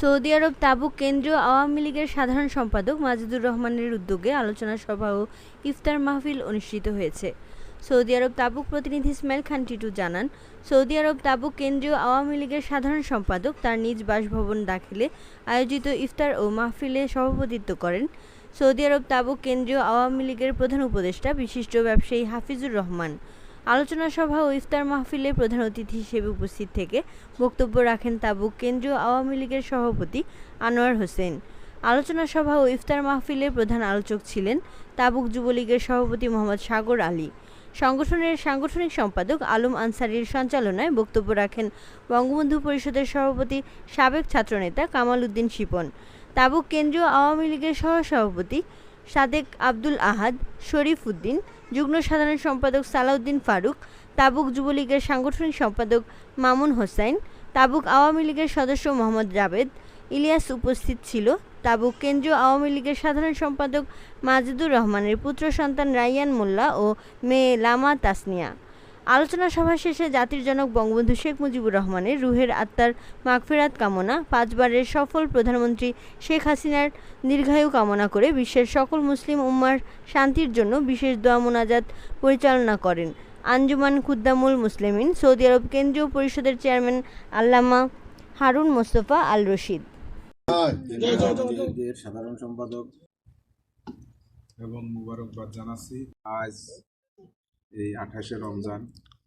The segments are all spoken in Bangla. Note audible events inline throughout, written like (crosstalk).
সৌদি আরব তাবুক কেন্দ্রীয় আওয়ামী লীগের সাধারণ সম্পাদক মাজেদুর রহমানের উদ্যোগে আলোচনা সভা ও ইফতার মাহফিল অনুষ্ঠিত হয়েছে। সৌদি আরব তাবুক প্রতিনিধি ইসমাইল খান টিটু জানান, সৌদি আরব তাবুক কেন্দ্রীয় আওয়ামী লীগের সাধারণ সম্পাদক তার নিজ বাসভবন দাখিলে আয়োজিত ইফতার ও মাহফিলে সভাপতিত্ব করেন। সৌদি আরব তাবুক কেন্দ্রীয় আওয়ামী লীগের প্রধান উপদেষ্টা, বিশিষ্ট ব্যবসায়ী হাফিজুর রহমান। আলোচনা সভা ও ইফতার মাহফিলে প্রধান অতিথি হিসেবে উপস্থিত থেকে বক্তব্য রাখেন তাবুক কেন্দ্রীয় আওয়ামী লীগের সভাপতি আনোয়ার হোসেন। আলোচনা সভা ও ইফতার মাহফিলে প্রধান আলোচক ছিলেন তাবুক যুবলীগের সভাপতি মোহাম্মদ সাগর আলী। সংগঠনের সাংগঠনিক সম্পাদক আলম আনসারির সঞ্চালনায় বক্তব্য রাখেন বঙ্গবন্ধু পরিষদের সভাপতি সাবেক ছাত্রনেতা কামাল উদ্দিন শিপন। তাবুক কেন্দ্রীয় আওয়ামী লীগের সহসভাপতি সাদেক আব্দুল আহাদ, শরীফ উদ্দিন, যুগ্ম সাধারণ সম্পাদক সালাউদ্দিন ফারুক, তাবুক যুবলীগের সাংগঠনিক সম্পাদক মামুন হোসাইন তাবুক আওয়ামী লীগের সদস্য মোহাম্মদ জাবেদ ইলিয়াস উপস্থিত ছিল, তাবুক কেন্দ্রীয় আওয়ামী লীগের সাধারণ সম্পাদক মাজিদুর রহমানের পুত্র সন্তান রাইয়ান মোল্লা ও মেয়ে লামা তাসনিয়া। আলোচনা সভা শেষে জাতির জনক বঙ্গবন্ধু শেখ মুজিবুর রহমানের রুহের আত্মার মাগফেরাত কামনা পাঁচবারের সফল প্রধানমন্ত্রী শেখ হাসিনার দীর্ঘায়ু কামনা করে বিশ্বের সকল মুসলিম উম্মার শান্তির জন্য বিশেষ দোয়া মোনাজাত পরিচালনা করেন। আঞ্জুমান খুদ্দামুল মুসলিমিন সৌদি আরব কেন্দ্রীয় পরিষদের চেয়ারম্যান আল্লামা হারুন মোস্তফা আল রশিদ সাধারণ সম্পাদক এবং মুবারকবাদ জানাচ্ছি। আজ এই আঠাশে রমজান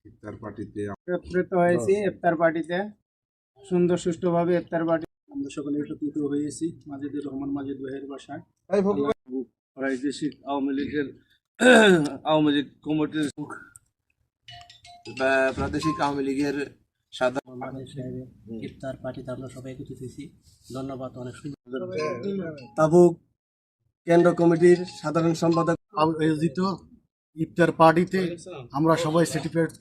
ইফতার পার্টিতে একত্রিত হয়েছি ইফতার পার্টিতে। সুন্দর সুষ্ঠুভাবে ইফতার পার্টি আমরা সকলে একত্রিত হয়েছি মাজেদুর রহমান মাজেদ ভাইয়ের বাসায় প্রাদেশিক আওয়ামী লীগের (clears throat) আওয়ামী লীগ কমিটির বা- প্রাদেশিক আওয়ামী লীগের সাধারণ ইফতার পার্টিতে আমরা সবাই একত্রিত হয়েছি। ধন্যবাদ অনেক সুন্দর। তাবুক কেন্দ্র কমিটির সাধারণ সম্পাদক আয়োজিত ইফতার পার্টিতে আমরা সবাই সার্টিফিকেট